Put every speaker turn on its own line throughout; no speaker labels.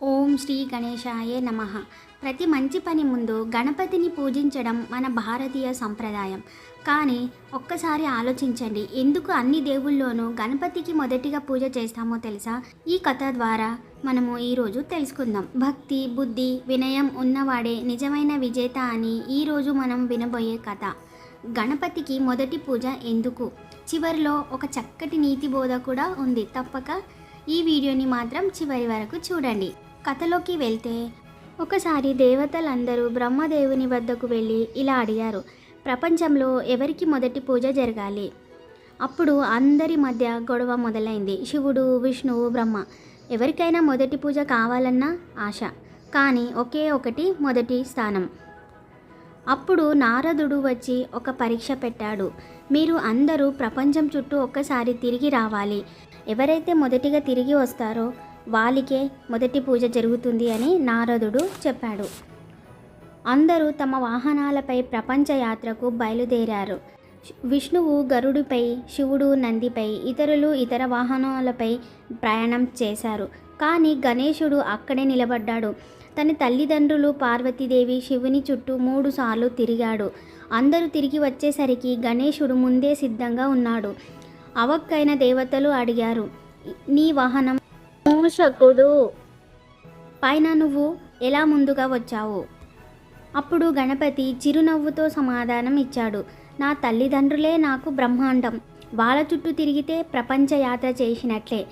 ఓం శ్రీ గణేశాయ నమ. ప్రతి మంచి పని ముందు గణపతిని పూజించడం మన భారతీయ సంప్రదాయం. కానీ ఒక్కసారి ఆలోచించండి ఎందుకు అన్ని దేవుల్లోనూ గణపతికి మొదటిగా పూజ చేస్తామో తెలుసా? ఈ కథ ద్వారా మనము ఈరోజు తెలుసుకుందాం. భక్తి బుద్ధి వినయం ఉన్నవాడే నిజమైన విజేత అని ఈరోజు మనం వినబోయే కథ. గణపతికి మొదటి పూజ ఎందుకు? చివరిలో ఒక చక్కటి నీతి బోధ కూడా ఉంది. తప్పక ఈ వీడియోని మాత్రం చివరి వరకు చూడండి. కథలోకి వెళ్తే ఒకసారి దేవతలందరూ బ్రహ్మదేవుని వద్దకు వెళ్ళి ఇలా అడిగారు ప్రపంచంలో ఎవరికి మొదటి పూజ జరగాలి? అప్పుడు అందరి మధ్య గొడవ మొదలైంది. శివుడు విష్ణువు బ్రహ్మ ఎవరికైనా మొదటి పూజ కావాలన్న ఆశ కానీ ఒకే ఒకటి మొదటి స్థానం. అప్పుడు నారదుడు వచ్చి ఒక పరీక్ష పెట్టాడు. మీరు అందరూ ప్రపంచం చుట్టూ ఒక్కసారి తిరిగి రావాలి. ఎవరైతే మొదటిగా తిరిగి వస్తారో వాలికే మొదటి పూజ జరుగుతుంది అని నారదుడు చెప్పాడు. అందరూ తమ వాహనాలపై ప్రపంచ యాత్రకు బయలుదేరారు. విష్ణువు గరుడిపై శివుడు నందిపై ఇతరులు ఇతర వాహనాలపై ప్రయాణం చేశారు. కానీ గణేశుడు అక్కడే నిలబడ్డాడు. తన తల్లిదండ్రులు పార్వతీదేవి శివుని చుట్టూ మూడు సార్లు తిరిగాడు. అందరూ తిరిగి వచ్చేసరికి గణేశుడు ముందే సిద్ధంగా ఉన్నాడు. అవక్కైన దేవతలు అడిగారు నీ వాహనం మూషకుడు పైన నువ్వు ఎలా ముందుగా వచ్చావు? అప్పుడు గణపతి చిరునవ్వుతో సమాధానం ఇచ్చాడు. నా తల్లిదండ్రులే నాకు బ్రహ్మాండం. వాళ్ళ చుట్టూ తిరిగితే ప్రపంచ యాత్ర చేసినట్లే.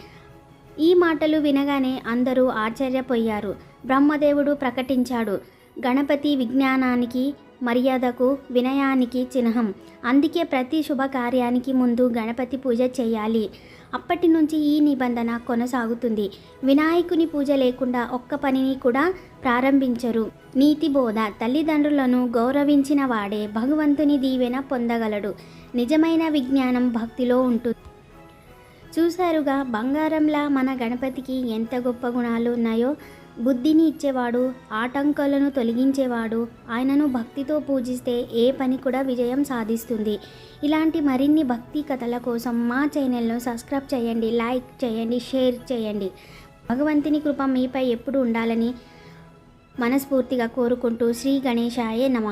ఈ మాటలు వినగానే అందరూ ఆశ్చర్యపోయారు. బ్రహ్మదేవుడు ప్రకటించాడు. గణపతి విజ్ఞానానికి మర్యాదకు వినయానికి చిహ్నం. అందుకే ప్రతి శుభకార్యానికి ముందు గణపతి పూజ చేయాలి. అప్పటి నుంచి ఈ నిబంధన కొనసాగుతుంది. వినాయకుని పూజ లేకుండా ఒక్క పనిని కూడా ప్రారంభించరు. నీతి బోధ. తల్లిదండ్రులను గౌరవించిన వాడే భగవంతుని దీవెన పొందగలడు. నిజమైన విజ్ఞానం భక్తిలో ఉంటుంది. చూశారుగా బంగారంలా మన గణపతికి ఎంత గొప్ప గుణాలు ఉన్నాయో? బుద్ధిని ఇచ్చేవాడు ఆటంకాలను తొలగించేవాడు ఆయనను భక్తితో పూజిస్తే ఏ పని కూడా విజయం సాధిస్తుంది. ఇలాంటి మరిన్ని భక్తి కథల కోసం మా ఛానల్ను సబ్స్క్రైబ్ చేయండి లైక్ చేయండి షేర్ చేయండి. భగవంతుని కృప మీపై ఎప్పుడు ఉండాలని మనస్ఫూర్తిగా కోరుకుంటూ శ్రీ గణేశాయే నమ.